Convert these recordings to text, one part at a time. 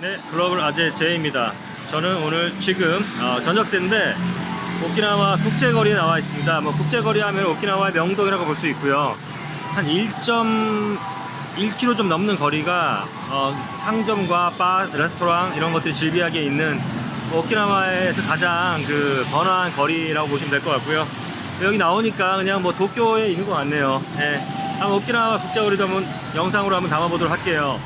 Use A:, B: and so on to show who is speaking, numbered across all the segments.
A: 네, 글로벌 아재 제이입니다. 저는 오늘 지금 어, 저녁 때인데 오키나와 국제거리에 나와 있습니다. 뭐 국제거리 하면 오키나와의 명동이라고 볼 수 있고요. 한 1.1km 좀 넘는 거리가 어, 상점과 바, 레스토랑 이런 것들이 질비하게 있는 오키나와에서 가장 그 번화한 거리라고 보시면 될 것 같고요. 여기 나오니까 그냥 뭐 도쿄에 있는 것 같네요. 예. 한번 오키나와 국제거리도 한번 영상으로 한번 담아보도록 할게요.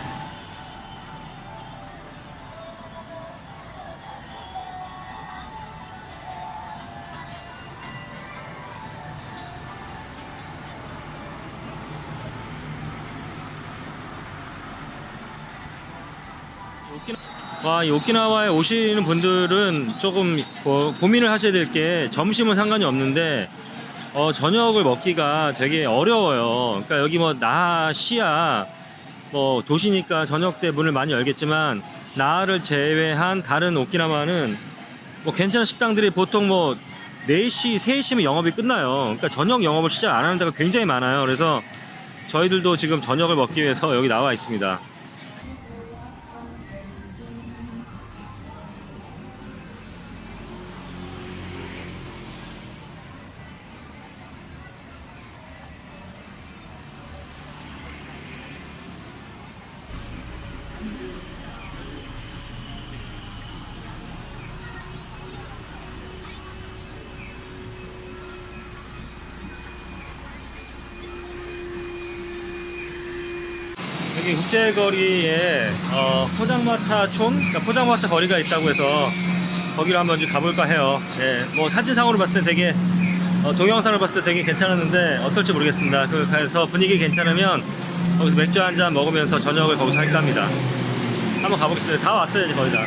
A: 와, 이 오키나와에 오시는 분들은 조금 고, 고민을 하셔야 될 게 점심은 상관이 없는데 어, 저녁을 먹기가 되게 어려워요. 그러니까 여기 뭐 나시야 뭐 도시니까 저녁 때 문을 많이 열겠지만 나를 제외한 다른 오키나와는 뭐 괜찮은 식당들이 보통 뭐 4시, 3시면 영업이 끝나요. 그러니까 저녁 영업을 진짜 안 하는 데가 굉장히 많아요. 그래서 저희들도 지금 저녁을 먹기 위해서 여기 나와 있습니다. 여기 국제거리에 어, 포장마차촌, 그러니까 포장마차 거리가 있다고 해서 거기로 한번 좀 가볼까 해요. 예, 뭐 사진상으로 봤을 때 되게 어, 동영상을 봤을 때 되게 괜찮았는데 어떨지 모르겠습니다. 그 가서 분위기 괜찮으면 거기서 맥주 한 잔 먹으면서 저녁을 거기서 할까 합니다. 한번 가보겠습니다. 다 왔어요, 이제 거의 다.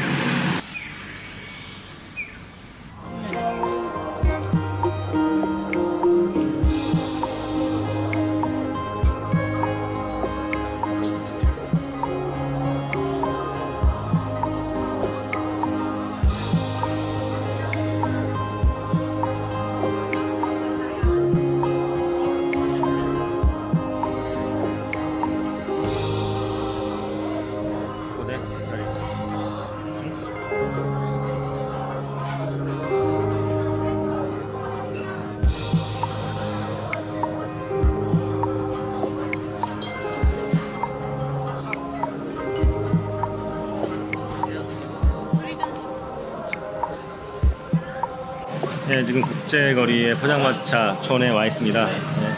A: 네, 지금 국제거리의 포장마차촌에 와 있습니다. 네.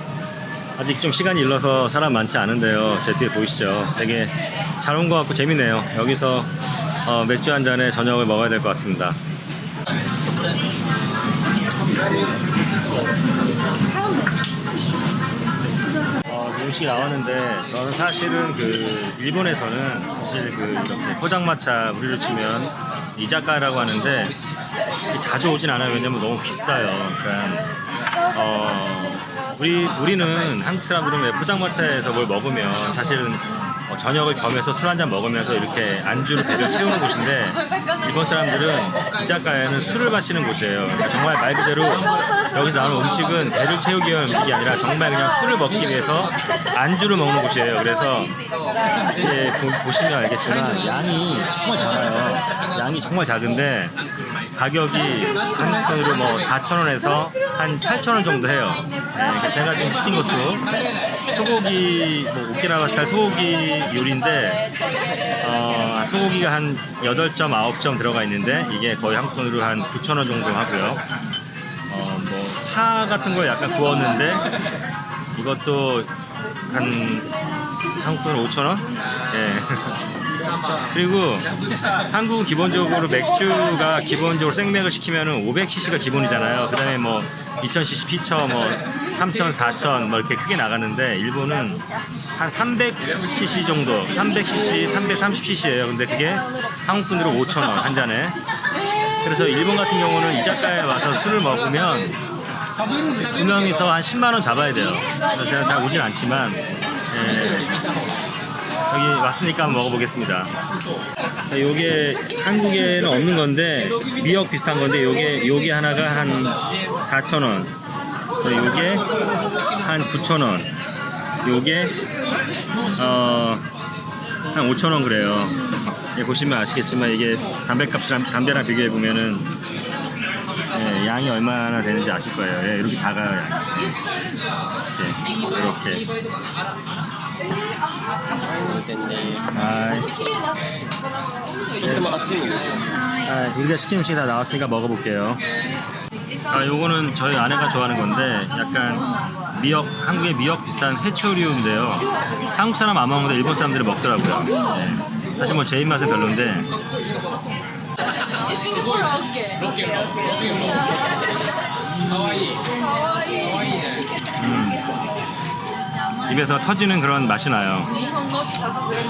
A: 아직 좀 시간이 일러서 사람 많지 않은데요. 제 뒤에 보이시죠? 되게 잘 온 것 같고 재밌네요. 여기서 어, 맥주 한 잔에 저녁을 먹어야 될 것 같습니다. 음식이 나왔는데 저는 사실은 그 일본에서는 사실 그 이렇게 포장마차 우리로 치면 이자카라고 하는데 자주 오진 않아요. 왜냐면 너무 비싸요. 그러니까 어, 우리 우리는 한국 사람들은 왜 포장마차에서 뭘 먹으면 사실은 어, 저녁을 겸해서 술 한 잔 먹으면서 이렇게 안주로 배를 채우는 곳인데 일본 사람들은 이자카야는 술을 마시는 곳이에요. 그러니까 정말 말 그대로 여기서 나오는 음식은 배를 채우기 위한 음식이 아니라 정말 그냥 술을 먹기 위해서 안주를 먹는 곳이에요. 그래서 이게 보, 시면 알겠지만 양이 정말 작아요. 양이 정말 작은데 가격이 한국 돈으로 뭐 4,000원에서 한 8,000원 정도 해요. 네, 그러니까 제가 지금 시킨 것도 소고기, 뭐 오키나와 스타일 소고기 요리인데, 어, 소고기가 한 8점, 9점 들어가 있는데, 이게 거의 한국 돈으로 한 9,000원 정도 하고요. 어, 뭐, 파 같은 거 약간 구웠는데, 이것도 한 한국 돈으로 5,000원? 예. 그리고 한국은 기본적으로 맥주가 기본적으로 생맥을 시키면은 500cc가 기본이잖아요. 그다음에 뭐 2000cc 피처 뭐 3000, 4000뭐 이렇게 크게 나가는데 일본은 한 300cc 정도, 300cc, 330cc예요. 근데 그게 한국 돈으로 5,000원 한 잔에. 그래서 일본 같은 경우는 이자카야에 와서 술을 먹으면 두 명이서 한 10만 원 잡아야 돼요. 그래서 제가 잘 오진 않지만 예, 여기 왔으니까 한번 먹어보겠습니다. 자, 요게 한국에는 없는 건데 미역 비슷한 건데 요게 요게 하나가 한 4,000원. 요게 한 9,000원. 요게 어, 한 5,000원 그래요. 예, 보시면 아시겠지만 이게 담배값이랑 담배랑 비교해 보면은 예, 양이 얼마나 되는지 아실 거예요. 예, 이렇게 작아요. 예, 이렇게. 이렇게.
B: 예. 아,
A: 아, 우리가 시킨 음식 다 나왔으니까 먹어볼게요. 아, 요거는 저희 아내가 좋아하는 건데 약간 미역 한국의 미역 비슷한 해초류인데요. 한국 사람 안 먹는데 일본 사람들이 먹더라고요. 네. 사실 뭐 제 입맛에 별론데.
C: 음.
A: 입에서 터지는 그런 맛이 나요.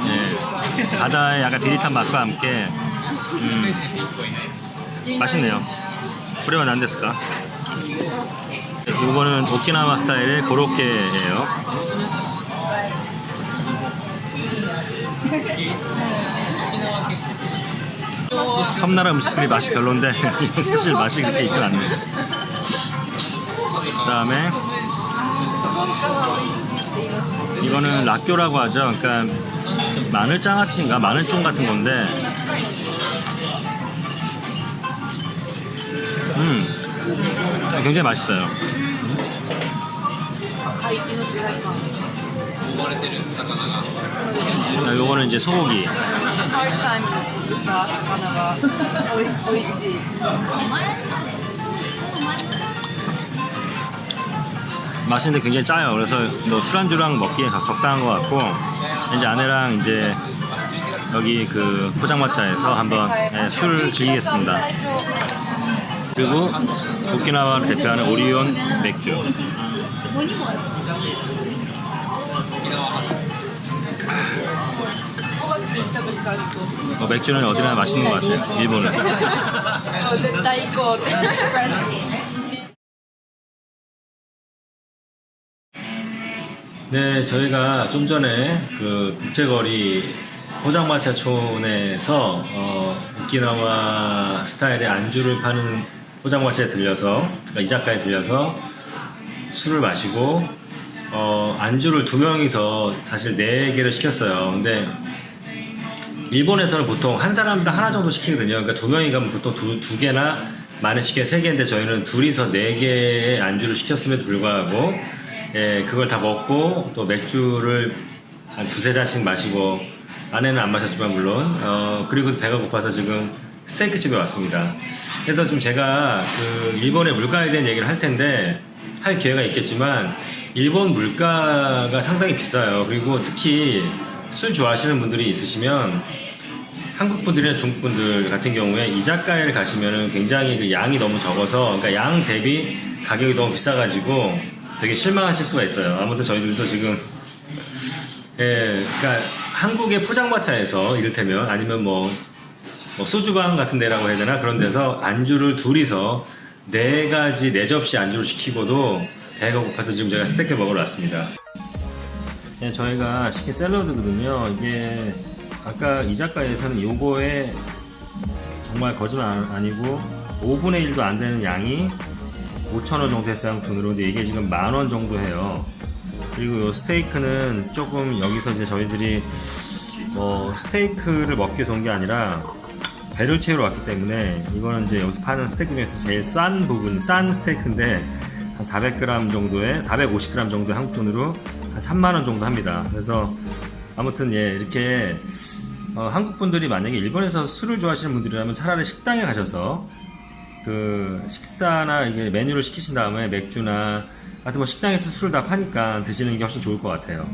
A: 네. 바다의 약간 비릿한 맛과 함께 음. 맛있네요. 그래가 난데스까? 이거는 오키나와 스타일의 고로케예요. 섬나라 음식들이 맛이 별론데 사실 맛이 그렇게 있진 않네요. 그다음에 이거는 락교라고 하죠. 그러니까 마늘 장아찌인가 마늘 쫑 같은 건데, 음, 굉장히 맛있어요.
C: 海域の違いか
B: 思われてる魚が
A: 자, 요거는 이제 소고기.
C: ハータイムに作った魚が美味しい
A: 맛있는데 굉장히 짜요. 그래서 뭐 술안주랑 먹기에 적당한 것 같고, 이제 아내랑 이제 여기 그 포장마차에서 한번 예, 술 즐기겠습니다. 그리고 오키나와를 대표하는 오리온 맥주. 어, 맥주는 어디나 맛있는 것 같아요. 일본은. 네, 저희가 좀 전에 그 국제거리 포장마차촌에서 어, 오키나와 스타일의 안주를 파는 포장마차에 들려서 그러니까 이자카에 들려서 술을 마시고 어, 안주를 두 명이서 사실 네 개를 시켰어요. 근데 일본에서는 보통 한 사람당 하나 정도 시키거든요. 그러니까 두 명이 가면 보통 두, 두 개나 많은 시켜 세 개인데 저희는 둘이서 네 개의 안주를 시켰음에도 불구하고 예, 그걸 다 먹고 또 맥주를 한 두세 잔씩 마시고 아내는 안 마셨지만 물론 어, 그리고 배가 고파서 지금 스테이크 집에 왔습니다. 그래서 좀 제가 그 일본의 물가에 대한 얘기를 할 텐데 할 기회가 있겠지만 일본 물가가 상당히 비싸요. 그리고 특히 술 좋아하시는 분들이 있으시면 한국 분들이나 중국 분들 같은 경우에 이자카야를 가시면은 굉장히 그 양이 너무 적어서 그러니까 양 대비 가격이 너무 비싸가지고 되게 실망하실 수가 있어요. 아무튼 저희들도 지금 예, 그러니까 한국의 포장마차에서 이를테면 아니면 뭐, 뭐 소주방 같은 데라고 해야 되나 그런 데서 안주를 둘이서 네 가지 네 접시 안주를 시키고도 배가 고파서 지금 제가 스테이크 먹으러 왔습니다. 네, 저희가 시킨 샐러드거든요. 이게 아까 이자카에서는 요거에 정말 거짓말 안- 아니고 5분의 1도 안 되는 양이 5,000원 정도 했어요, 돈으로. 근데 이게 지금 만 원 정도 해요. 그리고 요 스테이크는 조금 여기서 이제 저희들이 뭐 스테이크를 먹기 위해서 온 게 아니라 배를 채우러 왔기 때문에 이거는 이제 여기서 파는 스테이크 중에서 제일 싼 부분, 싼 스테이크인데 한 400g 정도에 450g 정도의 한국 돈으로 한 3만 원 정도 합니다. 그래서 아무튼 예 이렇게 어, 한국 분들이 만약에 일본에서 술을 좋아하시는 분들이라면 차라리 식당에 가셔서 그 식사나 이게 메뉴를 시키신 다음에 맥주나 하여튼 뭐 식당에서 술을 다 파니까 드시는 게 훨씬 좋을 것 같아요.